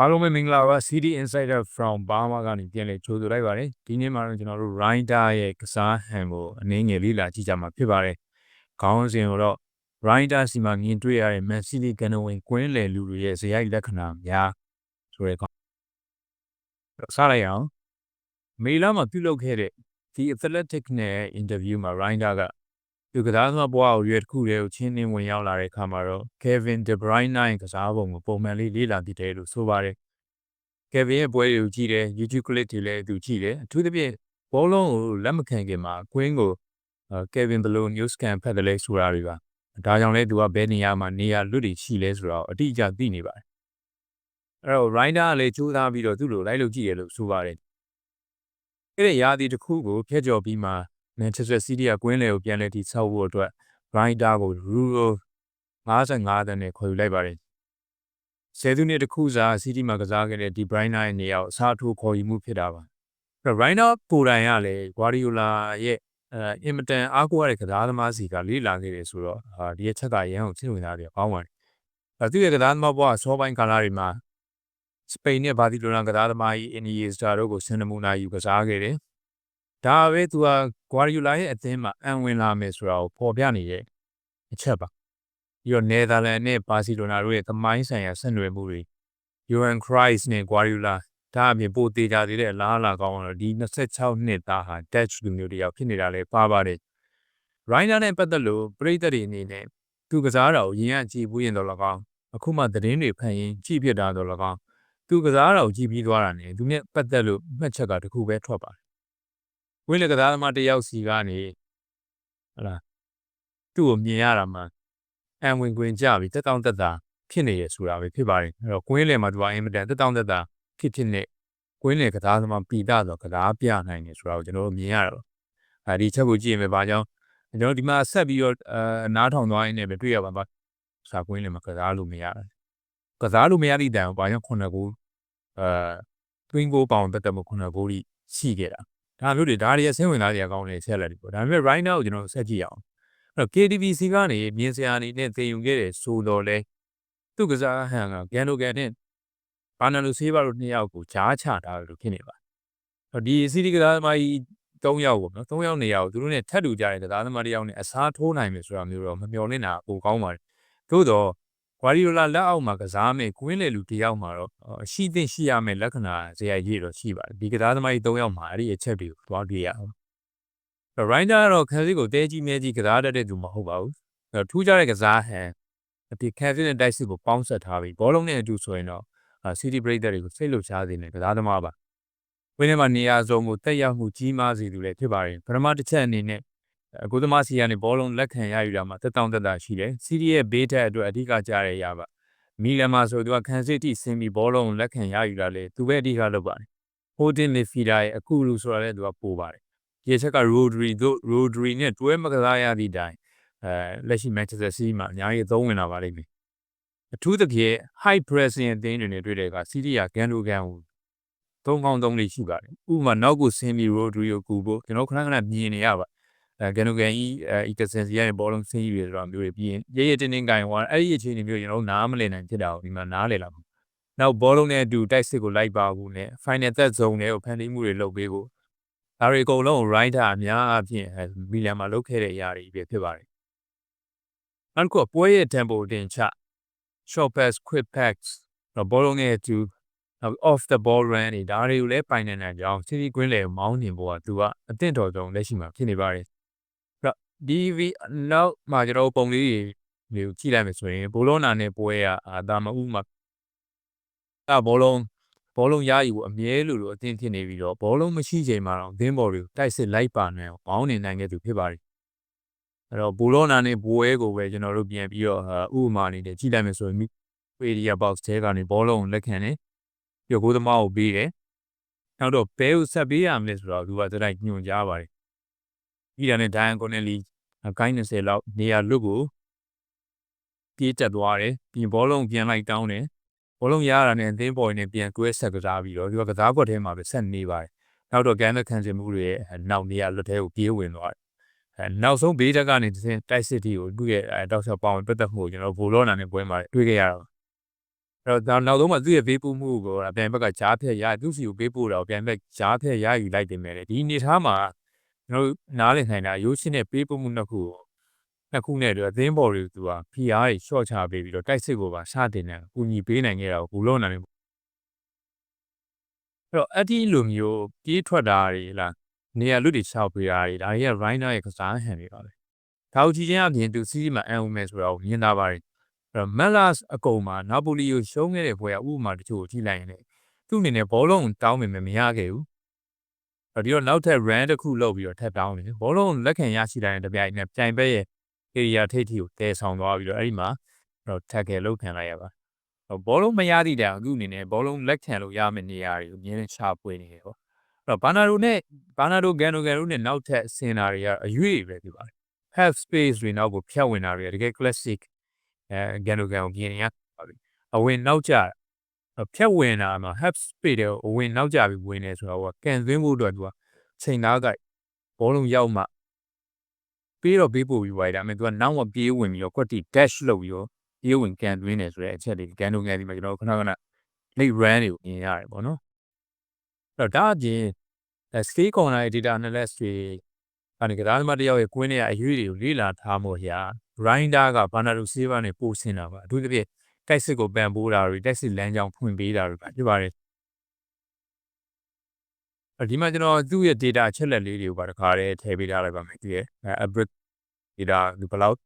အားလုံးပဲမင်္ဂလာပါ CD Insider from Burma ကနေပြန်လည်ကြိုဆိုလိုက်ပါတယ်ဒီနေ့မှာတော့ကျွန်တော်တို့ Rider ရဲ့ကစားဟန်ကိုအနည်းငယ်လေးလာကြည့်ကြမှာဖြစ်ပါတယ်ခေါင်းစဉ်ကိုတော့ Rider စီမှာမြင်တွေ့ရတဲ့ Man City ကန်ဝင်ကွင်းလယ်လူတွေရဲ့ဇယိုက်လက္ခဏာများဆိုတဲ့ခေါင်းစားလိုက်အောင်မေလာမှာပြုလုပ်ခဲ့တဲ့ဒီ Athletic နဲ့ interview မှာ Rider က သူကစားသမားဘဝကိုရွေးတစ်ခုတည်းကိုချင်းနှင်းဝင်ရောက်လာတဲ့အခါမှာတော့ Kevin De Bruyne ရဲ့ကစားပုံကိုပုံမှန်လေးလေ့လာသိတယ်လို့ဆိုပါတယ်။ Kevin ရဲ့ပွဲတွေကိုကြည့်တယ် YouTube clip တွေလည်းသူကြည့်တယ်အထူးသဖြင့်ဘောလုံးကိုလက်မခံခင်မှာကွင်းကို Kevin ဘယ်လို news scan ဖတ်တယ်လဲဆိုတာတွေပါ။ဒါကြောင့်လဲသူကဘယ်နေရာမှာနေရာလွတ်တွေရှိလဲဆိုတော့အတိအကျသိနေပါတယ်။အဲ့တော့ Rider ကလည်းစူးစမ်းပြီးတော့သူ့လိုလိုက်လုပ်ကြည့်ရလို့ဆိုပါတယ်။အဲ့ဒီရာသီတစ်ခုကိုဖျက်ကျော်ပြီးမှ Manchester City ကကွင်းလယ်ကိုပြန်လည်တည်ဆောက်ဖို့အတွက် Rider ကို Euro 55တန်းနဲ့ခေါ်ယူလိုက်ပါတယ်။ဆယ်စုနှစ်တစ်ခုစာ City မှာကစားခဲ့တဲ့ဒီ Bruyne ရဲ့နေရာကိုအစားထိုးခေါ်ယူမှုဖြစ်တာပါ။အဲ့ Rider ကိုယ်တိုင်ကလည်း Guardiola ရဲ့အဲအင်မတန်အားကိုးရတဲ့ကစားသမားစီကလေ့လာခဲ့တယ်ဆိုတော့အာဒီအချက်ကရန်ကိုစိတ်ဝင်စားတယ်ကောင်းပါတယ်။အဲသူ့ရဲ့ကစားသမားဘဝဆောပိုင်းကာလတွေမှာစပိန်နဲ့ဘာစီလိုနာကစားသမားကြီး Iniesta တို့ကိုဆင်နမူနာယူကစားခဲ့တယ်။ ဒါပဲသူက Guardiola ရဲ့အသင်းမှာအံဝင်လာမယ်ဆိုတာကိုပေါ်ပြနေတဲ့အချက်ပါပြီးတော့ Netherlands နဲ့ Barcelona တို့ရဲ့သမိုင်းဆိုင်ရာဆက်နွယ်မှုတွေ Johan Cruyff နဲ့ Guardiola ဒါအပြင်ပိုသေးကြသေးတဲ့အလားအလာကောင်းတော့ဒီ26နှစ်သားဟာ Dutch လူမျိုးတယောက်ဖြစ်နေတာလည်းပါပါတယ် Reiner နဲ့ပတ်သက်လို့ပြည်သက်တွေအနေနဲ့သူကစားတာကိုရင်အကြည့်ဘူးရင်တော့လကောင်းအခုမှသတင်းတွေဖတ်ရင်ကြည့်ဖြစ်တာတော့လကောင်းသူကစားတာကိုကြည့်ပြီးသွားတာနဲ့သူနဲ့ပတ်သက်လို့မှတ်ချက်ကတခုပဲထွက်ပါတယ် ဝင်းလေကစားသမားတယောက်စီကနေဟလာသူ့ကိုမြင်ရတာမှအံဝင်ခွင်ကြပြီးတက်တောင့်တက်တာဖြစ်နေရဆိုတာပဲဖြစ်ပါတယ်အဲ့တော့ကွင်းလေမှာသူကအင်မတန်တက်တောင့်တက်တာဖြစ်ဖြစ်နဲ့ကွင်းလေကစားသမားပီတာဆိုကစားပြနိုင်တယ်ဆိုတာကိုကျွန်တော်တို့မြင်ရတော့အဲဒီချက်ကိုကြည့်ရင်ပဲဘာကြောင့်ကျွန်တော်ဒီမှာဆက်ပြီးတော့အနားထောင်သွားရင်းနဲ့ပဲတွေ့ရပါပါစာကွင်းလေမှာကစားလို့မရဘူးကစားလို့မရသည့်တိုင်ဘာကြောင့်ခုနှစ်ကိုအဲတွင်းကိုပေါင်တက်တက်မခုနှစ်ကိုကြီးရှိခဲ့တာ ဒါမျိုးတွေဒါတွေအဆင်းဝင်သားတွေအကောင်းနေဆက်လက်ဒီပေါ့ဒါပေမဲ့ right now ကိုကျွန်တော်ဆက်ကြည့်အောင်အဲ့တော့ KTVC ကနေမြင်းစရာအနေနဲ့သင်ယူခဲ့တဲ့ဆိုတော့လဲသူ့ကစားဟန်ကဂန်နိုဂန်နဲ့ဘာနာလိုဆေးဘာတို့နှစ်ယောက်ကိုဂျားချတာလို့ဖြစ်နေပါဒီစီတီကစားသမားကြီး၃ယောက်ပေါ့နော်၃ယောက်နေရာကိုသူတို့နဲ့ထပ်တူကြတဲ့ကစားသမားတစ်ယောက်နဲ့အစားထိုးနိုင်မယ်ဆိုတာမျိုးတော့မမျှော်လင့်တာပိုကောင်းပါတယ်သို့တော့ ဂွာဒီယိုလာလက်အောက်မှာကစားမယ်ကွင်းလေလူတယောက်မှာတော့ရှိသင့်ရှိရမယ့်လက္ခဏာဇေယျရေးတော့ရှိပါတယ်ဒီကစားသမားကြီး၃ယောက်မှာအဲ့ဒီအချက်တွေကိုသွားတွေ့ရအောင်ရိုင်းဒါကတော့ခန်းစစ်ကိုတဲကြီးမဲကြီးကစားတတ်တဲ့သူမဟုတ်ပါဘူးထူးခြားတဲ့ကစားဟန်ဒီခန်းစစ်နဲ့တိုက်စစ်ကိုပေါင်းဆက်ထားပြီးဘောလုံးနဲ့အတူဆိုရင်တော့စီတီဘရိတ်တွေကိုစိတ်လှုပ်ရှားစေတဲ့ကစားသမားပါဝင်းထဲမှာနေရာစုံကိုတက်ရောက်မှုကြီးမားစေသူလည်းဖြစ်ပါတယ်ပထမတစ်ချက်အနေနဲ့ အကူသမားစီကနေဘောလုံးလက်ခံရယူတာမှာတက်တောင့်တက်တာရှိတယ်စီရီရဲ့ဘေးထက်အတွက်အဓိကကြားရရပါမီလန်မှာဆိုသူကခံစစ်တိဆင်းပြီးဘောလုံးလက်ခံရယူတာလေသူပဲအဓိကလုပ်ပါတယ်ဟိုတင်လီဖီဒါရဲ့အခုလူဆိုတာလည်းသူကပိုးပါတယ်ဒီချက်က Rodri တို့ Rodri နဲ့တွဲမကစားရသည့်တိုင်အဲလက်ရှိ Manchester City မှာအများကြီးသုံးဝင်လာပါလိမ့်မယ်အထူးသဖြင့် high pressing အသင်းတွေနဲ့တွေ့တဲ့အခါ City ကဂန်ဒိုဂန်ကိုသုံးကောင်းသုံးလေးရှိပါတယ်ဥပမာနောက်ကိုဆင်းပြီး Rodri ကိုကူဖို့ကျွန်တော်ခဏခဏမြင်နေရပါ အဲဂန်နိုဂန်ဤအဲကစင်စီရဲ့ဘောလုံးဆင်းယူရဆိုတာမျိုးတွေပြီးရင်ရဲရဲတင်းတင်းကင်သွားအဲ့ဒီအခြေအနေမျိုးကျွန်တော်နားမလည်နိုင်ဖြစ်တာကိုဒီမှာနားလည်လာမှာနောက်ဘောလုံးနဲ့အတူတိုက်စစ်ကိုလိုက်ပါဖို့နဲ့ final third zone တွေကိုဖန်တီးမှုတွေလုပ်ပေးဖို့ဒါတွေအကုန်လုံး rider အများအပြည့်မီလန်မှာလုပ်ခဲ့တဲ့အရာတွေပဲဖြစ်ပါတယ်နောက်တစ်ခုပွဲရဲ့ tempo တင်ချ short pass quick pass တော့ဘောလုံးနဲ့အတူနောက် off the ball run တွေဒါတွေကိုလည်းပိုင်နိုင်နိုင်ကြောင်း City Green လေမောင်းနေဖို့ကသူကအသင့်တော်ဆုံးလက်ရှိမှာဖြစ်နေပါတယ် ဒီဗီနောက်မှာကျွန်တော်ပုံလေးတွေကိုကြည့်လိုက်မယ်ဆိုရင်ဘောလုံးနာနဲ့ပွဲရအာဒါမဥမှာအဘောလုံးဘောလုံးရယူဖို့အမြဲလိုလိုအသင်းဖြစ်နေပြီးတော့ဘောလုံးမရှိချိန်မှာတော့အသင်းဘော်တွေကိုတိုက်စစ်လိုက်ပါနိုင်အောင်ဘောင်းနေနိုင်ခဲ့သူဖြစ်ပါတယ်အဲ့တော့ဘောလုံးနာနဲ့ပွဲကိုပဲကျွန်တော်တို့ပြန်ပြီးတော့ဥပမာအနေနဲ့ကြည့်လိုက်မယ်ဆိုရင်ပေဒီယာဘောက်စ်ထဲကနေဘောလုံးကိုလက်ခံတယ်ပြီးတော့ကိုသမားကိုပေးတယ်နောက်တော့ဘဲကိုဆက်ပေးရမလဲဆိုတော့သူကတတိုင်းညွှန်ကြားပါတယ်ပြီးတာနဲ့ဒိုင်ယန်ကိုနယ်လီ ကိုင်း20လောက်နေရာလွတ်ကိုပြေးတက်သွားတယ်ပြင်ဘောလုံးပြန်လိုက်တောင်းတယ်ဘောလုံးရရတာနဲ့အသင်းပေါ်နေပြန်ကွဲဆက်ကစားပြီးတော့ဒီကကစားကွက်ထဲမှာပဲဆက်နေပါတယ်နောက်တော့ဂန်နခံစင်မှုတွေရဲ့နောက်နေရာလွတ်ထဲကိုပြေးဝင်သွားတယ်အဲနောက်ဆုံးဘေးတက်ကနေတစ်ဆင့်တိုက်စစ်တီကိုသူ့ရဲ့တောက်ချက်ပေါင်းပတ်သက်မှုကိုကျွန်တော်ဘိုလောနာနဲ့ပွဲမှာတွေ့ခဲ့ရတော့အဲ့တော့နောက်ဆုံးမှသူ့ရဲ့ပေးပို့မှုကိုအပြန်ဘက်ကကြားဖြတ်ရသူ့စီကိုပေးပို့တော့ပြန်ဘက်ကြားဖြတ်ရယူလိုက်တင်မယ်လေဒီအနေထားမှာ ကျွန်တော်နားလည်နိုင်တာရိုးရှင်းတဲ့ပေးပို့မှုနှစ်ခုကိုနှစ်ခုနဲ့တော့အသင်းပေါ်တွေသူက PR တွေ short ချပေးပြီးတော့တိုက်စစ်ကိုပါစတင်တယ်ကူညီပေးနိုင်ခဲ့တာကိုဘူးလုံးနိုင်တယ်အဲ့တော့အဲ့ဒီလိုမျိုးပြေးထွက်တာတွေလားနေရာလူတွေချောက်ပေးတာတွေဒါတွေက Rhino ရဲ့ကစားဟန်တွေပါပဲဒါကိုကြည့်ချင်းအပြင်သူစီးစီးမှာအန်ဦးမယ်ဆိုတော့မြင်တာပါတယ်အဲ့တော့ Melas အကုန်မှာနာပိုလီကိုရှုံးခဲ့တဲ့ဘွဲကဥပမာတချို့ကိုကြည့်လိုက်ရင်လေသူ့အနေနဲ့ဘောလုံးတောင်းပေမဲ့မရခဲ့ဘူးအဲ့ ဒီတော့နောက်ထပ် run တစ်ခုလုပ်ပြီးတော့ထပ်တောင်းတယ်ဘောလုံးလက်ခံရရှိတိုင်းတပြိုင်နက်ပြိုင်ဘက်ရဲ့ area ထိပ်ထိကိုတဲဆောင်သွားပြီးတော့အဲ့ဒီမှာတော့ tackle လုပ်ခံလိုက်ရပါဘောလုံးမရသည့်တိုင်အခုအနေနဲ့ဘောလုံးလက်ခံလို့ရမယ့်နေရာတွေကိုအမြဲတမ်းရှာပွေနေတယ်ပေါ့အဲ့တော့ဘာနာရိုနဲ့ဘာနာရိုဂန်နိုဂန်ရိုနဲ့နောက်ထပ်ဆင်တာတွေကအရွေးပဲဖြစ်ပါတယ် half space တွေနောက်ကိုဖြတ်ဝင်တာတွေကတကယ် classic အဲဂန်နိုဂန်ကိုပြင်နေရပါပြီအဝင်နောက်ကျ ဖြတ်ဝင်တာမှာ half space တွေကိုအဝင်နောက်ကျပြီးဝင်နေဆိုတော့ဟိုကန်သွင်းဖို့အတွက်သူကချိန်သားကဘောလုံးရောက်မှပေးတော့ပေးပို့ပြီးသွားတယ်ဒါပေမဲ့သူကနောက်မှပြေးဝင်ပြီးတော့ကွက်တီ dash လုပ်ပြီးတော့ပြေးဝင်ကန်သွင်းနေဆိုတဲ့အချက်လေးကန်နိုဂန်ဒီမှာကျွန်တော်ခဏခဏ late run တွေကိုမြင်ရတယ်ပေါ့နော်အဲ့တော့ဒါအပြင် scale corner ရဲ့ data analyst တွေအဲဒီကစားသမားတယောက်ရဲ့ကွင်းထဲကအရွေးတွေကိုလေ့လာထားမို့ရာ grinder က Bernardo Silva နဲ့ပို့ဆင်းတာပါအထူးသဖြင့် တိုက်စစ်ကိုပန်ပိုးတာတွေတိုက်စစ်လမ်းကြောင်းဖွင့်ပေးတာတွေပါဖြစ်ပါတယ်ဒီမှာကျွန်တော်သူ့ရဲ့ data အချက်လက်လေးတွေကိုပါတခါတည်းထည့်ပေးထားလိုက်ပါမယ်သူရဲ့ average data ဒီဘယ်လောက်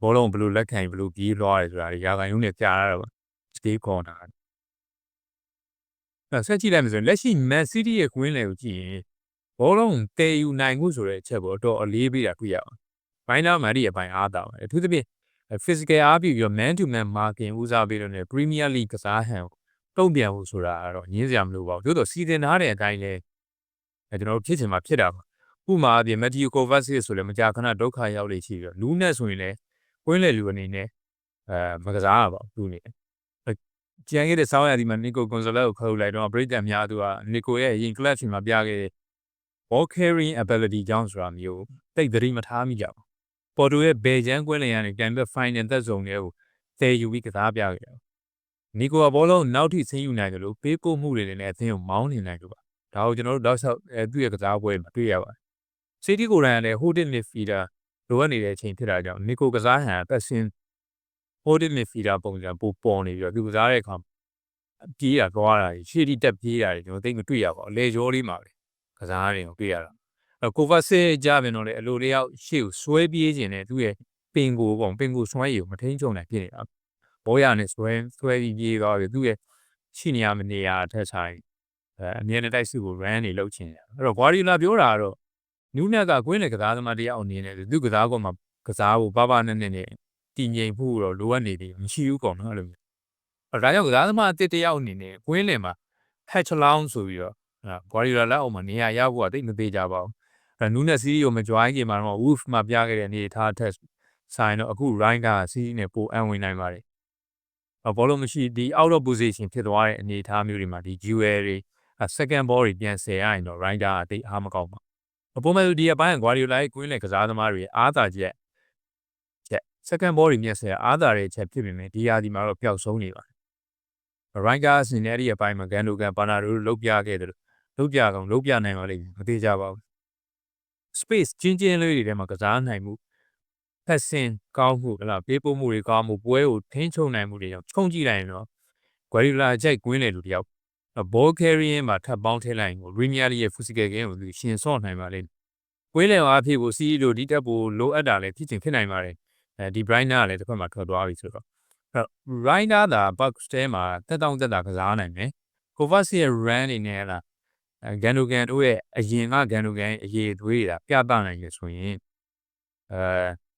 ဘောလုံးဘယ်လိုလက်ခံဘယ်လိုပြေးလွှားတယ်ဆိုတာရာခိုင်နှုန်းနဲ့ကြားရတာပါ scale corner အဲ့ဆက်ကြည့်လိုက်မယ်ဆိုရင်လက်ရှိ Man City ရဲ့ကွင်းလယ်ကိုကြည့်ရင်ဘောလုံးတည်ယူနိုင်မှုဆိုတဲ့အချက်ကိုတော့အလေးပေးတာတွေ့ရအောင်။ဘိုင်းနာမန်ဒီရဲ့ဘိုင်းအားတာပါတယ်။အထူးသဖြင့် physical အားပြီးပြီးတော့ man to man marking ဦးစားပေးလို့ね Premier League ကစားဟန်တုံ့ပြန်ဖို့ဆိုတာကတော့ညင်းစရာမလိုပါဘူး။သို့တော့စီစဉ်ထားတဲ့အတိုင်းလဲအဲကျွန်တော်တို့ဖြစ်ချင်မှဖြစ်တာပါ။ဥပမာအပြင် Matthew Kovacic ဆိုလည်းမကြာခဏဒုက္ခရောက်လေရှိပြီးတော့လူးနဲ့ဆိုရင်လည်းကွင်းလေလူအနေနဲ့အဲမကစားရပါဘူးသူအနေနဲ့ကျန်ခဲ့တဲ့ဆောင်းရည်ဒီမှာနီကိုကွန်ဆာလက်ကိုခေါ်လိုက်တော့ပရိသတ်များသူကနီကိုရဲ့ရင်ကလပ်ချိန်မှာပြခဲ့တဲ့ ball carrying ability ကြောင့်ဆိုတာမျိုးတိတ်သတိမထားမိကြဘူး။ ပေါ်တိုရဲ့ဘယ်ချမ်းကွင်းလင်ရနေကန်ဘက် final သက်ဆုံးတွေကိုသယ်ယူပြီးကစားပြခဲ့တယ်။နီကိုကဘောလုံးနောက်ထိဆင်းယူနိုင်တယ်လို့ပေးပို့မှုတွေနဲ့အသင်းကိုမောင်းနေနိုင်လို့ပါ။ဒါကိုကျွန်တော်တို့တော့ဆောက်အဲသူ့ရဲ့ကစားပွဲမှာတွေ့ရပါတယ်။ City ကိုယ်တိုင်ကလည်း holding midfielder လိုအပ်နေတဲ့အချိန်ဖြစ်တာကြောင့်နီကိုကစားဟန်အသက်ရှင် holding midfielder ပုံစံပိုပေါ်နေပြီးတော့သူကစားတဲ့အခါပြေးတာသွားတာရှေ့တိတက်ပြေးတာတွေကျွန်တော်သိမတွေ့ရပါဘူး။လေကြောလေးမှာပဲကစားတွေကိုတွေ့ရတာအဲ ကိုဗာစစ်ကြပြန်တော့လေအလိုတယောက်ရှေ့ကိုဆွဲပြေးခြင်းနဲ့သူ့ရဲ့ပင်ကိုပေါ့ပင်ကိုဆွဲရည်ကိုမထိန်ချုံနိုင်ဖြစ်နေတာဘောရနဲ့ဆွဲဆွဲပြီးပြေးသွားပြီသူ့ရဲ့ရှိနေရမနေရအထက်ဆိုင်အဲအမြဲတမ်းတိုက်စုကို run နေလုပ်ချင်တယ်အဲ့တော့ဂွာဒီလာပြောတာကတော့နူးနက်ကကွင်းလေကစားသမားတယောက်အနေနဲ့သူကစားကောမှာကစားဖို့ပါပါနဲ့နဲ့နဲ့တည်ငြိမ်ဖို့တော့လိုအပ်နေပြီမရှိဘူးကောနော်အဲ့လိုမျိုးအဲဒါကြောင့်ကစားသမားအစ်တယောက်အနေနဲ့ကွင်းလင်မှာ hatch lounge ဆိုပြီးတော့ဂွာဒီလာလက်အောက်မှာနေရာရဖို့ကတိတ်မသေးကြပါဘူး အဲနူးနဲ့စီးရီကိုမကြွိုင်းခင်မှာတော့ Wolf မှာပြခဲ့တဲ့အနေထားထက်ဆိုင်တော့အခု Ryan ကစီးနဲ့ပိုအံဝင်နိုင်ပါတယ်ဘောလုံးမရှိဒီ out of position ဖြစ်သွားတဲ့အနေအထားမျိုးတွေမှာဒီ duel တွေ second ball တွေပြန်ဆယ်ရရင်တော့ rider အတိတ်အားမကောင်းပါအပေါ်မဲ့ဒီအပိုင်း Guardiola ရဲ့ကွင်းလေကစားသမားတွေအားသာချက်ချက် second ball တွေပြန်ဆယ်အားသာတဲ့ချက်ဖြစ်ပေမဲ့ဒီဟာဒီမှာတော့ပျောက်ဆုံးနေပါတယ် Rider စင်နယ်ဒီအပိုင်းမှာ Gundogan ဘာနာတို့လုတ်ပြခဲ့တယ်လို့လုတ်ပြကောင်လုတ်ပြနိုင်ပါလိမ့်မယ်မသေးကြပါဘူး space ချင်းချင်းလေးတွေထဲမှာကစားနိုင်မှုဖက်စင်ကောင်းမှုဟလာပေးပို့မှုတွေကောင်းမှုပွဲကိုထိန်းချုပ်နိုင်မှုတွေကြောင့်ခြုံကြည့်လိုက်ရင်တော့ Guardiola အကြိုက်ကွင်းလေလူတယောက် ball carrying မှာထပ်ပေါင်းထည့်လိုက်ရင် Premier League ရဲ့ physical game ကိုသူရှင်ဆော့နိုင်ပါလိမ့်ကွင်းလေအားဖြည့်ဖို့စီးလို့ဒီတက်ဖို့လိုအပ်တာလည်းဖြစ်ချင်ဖြစ်နိုင်ပါတယ်အဲဒီ Briner ကလည်းတစ်ဖက်မှာထွက်သွားပြီဆိုတော့အဲ့ Briner သာ box ထဲမှာတက်တောင့်တက်တာကစားနိုင်မယ် Kovacic ရဲ့ run နေနဲ့လား ဂန်ဒိုဂန်တို့ရဲ့အရင်ကဂန်ဒိုဂန်ရဲ့အရေးသွေးတာပြသနိုင်ရဆိုရင်အဲ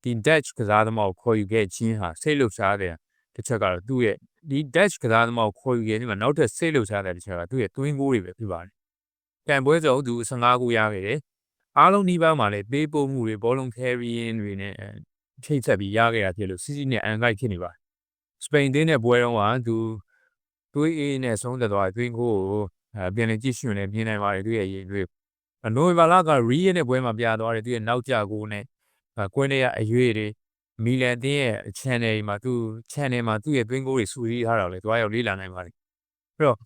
ဒီ Dutch ကစားသမားကိုခေါ်ယူခဲ့ခြင်းဟာစိတ်လှုပ်ရှားတဲ့တစ်ချက်ကတော့သူ့ရဲ့ဒီ Dutch ကစားသမားကိုခေါ်ယူခဲ့ခြင်းမှာနောက်ထပ်စိတ်လှုပ်ရှားတဲ့တစ်ချက်ကသူ့ရဲ့တွင်းကိုးတွေပဲဖြစ်ပါတယ်။ကံပွဲစုံသူ15ခုရခဲ့တယ်။အားလုံးဒီပါမှာလည်းပေးပို့မှုတွေဘောလုံး carrying တွေနဲ့ထိတ်ဆက်ပြီးရခဲ့တာဖြစ်လို့စီစီနဲ့အန်ဂိုက်ဖြစ်နေပါတယ်။စပိန်တင်းတဲ့ပွဲတုန်းကသူတွေးအေးနဲ့ဆုံးသက်သွားတွင်းကို အဲပြန်လည်ကြည့်ရှုနေမြင်နိုင်ပါတယ်သူရဲ့ရင်တွေနိုဝင်ဘာလကရီးရဲ့နဲ့ပွဲမှာပြသွားတယ်သူရဲ့နောက်ကျကိုနဲ့ကွင်းထဲကအရွေးတွေမီလန်အတင်းရဲ့ channel တွေမှာသူ channel မှာသူ့ရဲ့သွင်းကိုတွေစုစည်းထားတာလေတွားရောက်လေ့လာနိုင်ပါတယ်အဲ့တော့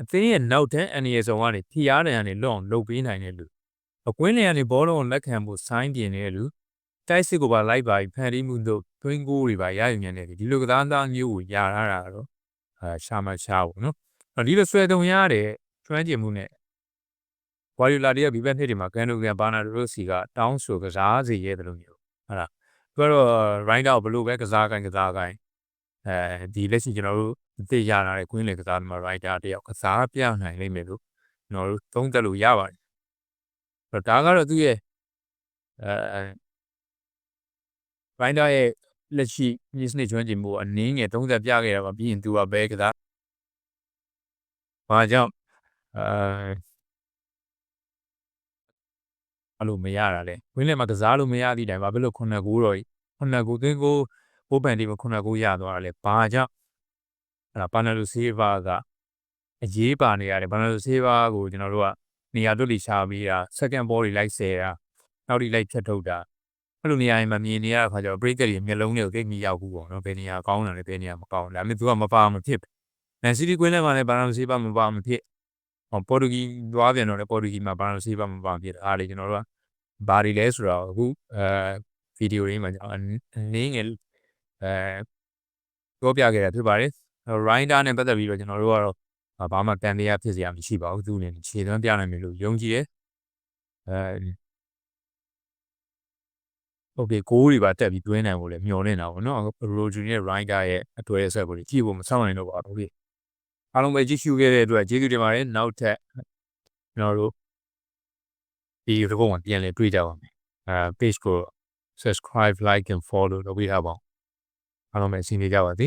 အသင်းရဲ့နောက်တန်းအန်ရီဆောင်ကနေထိအားတယ်ကနေလွတ်အောင်လုပ်ပေးနိုင်တဲ့လူအကွင်းလျံကနေဘောလုံးကိုလက်ခံဖို့ဆိုင်းပြင်းနေတဲ့လူတိုက်စစ်ကိုပါလိုက်ပါပြီးဖန်တီးမှုတို့သွင်းကိုတွေပါရယူမြန်နေပြီဒီလိုကစားသားမျိုးကိုယာထားတာတော့အဲရှာမရှာဘူးနော်အဲ့ ဒီလိုဆွဲတုံရတဲ့ကျွမ်းကျင်မှုနဲ့ဝါရီလာတရဘီဘက်နှစ်တွေမှာကန်ဒိုကန်ဘာနာဒိုစီကတောင်းဆိုကစားစေရဲတယ်လို့မျိုးဟုတ်လားသူကတော့ right out ဘလို့ပဲကစားကိုင်းကစားကိုင်းအဲဒီလက်ရှိကျွန်တော်တို့သိရတာတဲ့ကွင်းလေကစားသမား rider တယောက်ကစားပြနိုင်လိမ့်မယ်လို့ကျွန်တော်တို့သုံးသပ်လို့ရပါတယ်အဲ့တော့ဒါကတော့သူ့ရဲ့အဲ rider ရဲ့လက်ရှိ business ကျွမ်းကျင်မှုအနည်းငယ်သုံးသပ်ပြခဲ့တာပါပြီးရင်သူကဘဲကစား ဘာကြောင့်အဲအဲ့လိုမရတာလဲဝင်းလေမှာကစားလို့မရသည့်တိုင်ဘာဖြစ်လို့ခုနှစ်ကိုတော့ခုနှစ်ကိုသွင်းကိုဘိုးပန်တီမှာခုနှစ်ကိုရသွားတာလဲဘာကြောင့်အဲ့ဒါပါနယ်လိုဆေးဗာကအရေးပါနေရတယ်ဘာနယ်လိုဆေးဗာကိုကျွန်တော်တို့ကနေရာတွက်လီရှာပြီးတာ second ball တွေလိုက်ဆယ်တာနောက်ဒီလိုက်ဖြတ်ထုတ်တာအဲ့လိုနေရာရင်မမြင်နေရတဲ့ခါကျတော့ break တွေမျက်လုံးတွေကိုကိတ်မိရောက်ဘူးပေါ့နော်ဘယ်နေရာကောင်းတာလဲဘယ်နေရာမကောင်းဒါပေမဲ့သူကမပါမဖြစ် မန်စီးတီးကွင်းထဲမှာလည်းဘာနယ်လိုဆေးဗာမပါမဖြစ်ဟောပေါ်တူဂီသွားပြန်တော့လည်းပေါ်တူဂီမှာဘာနယ်လိုဆေးဗာမပါမဖြစ်အားလေကျွန်တော်တို့ကဘာတွေလဲဆိုတော့အခုအဲဗီဒီယိုရင်းမှာအနည်းငယ်အဲပြောပြခဲ့တာဖြစ်ပါတယ် rider နဲ့ပတ်သက်ပြီးတော့ကျွန်တော်တို့ကတော့ဘာမှတန်တရားဖြစ်စရာမရှိပါဘူးသူအနေနဲ့ခြေသွမ်းပြနိုင်မယ်လို့ယုံကြည်တယ်အဲโอเคကိုးတွေပါတက်ပြီးတွင်းနိုင်ဖို့လည်းမျှော်လင့်တာပေါ့နော်ရိုဂျီနဲ့ rider ရဲ့အတွဲဆက်ကိုကြည့်ဖို့မဆောင်နိုင်တော့ပါဘူး အားလုံးပဲကြည့်ရှုခဲ့တဲ့အတွက်ကျေးဇူးတင်ပါတယ်နောက်ထပ်ကျွန်တော်တို့ဒီဒီကုန်းမှာပြန်လည်တွေ့ကြပါမယ်အဲ page ကို subscribe like and follow လုပ်ပေးထားပါအောင်အားလုံးပဲအဆင်ပြေကြပါစေ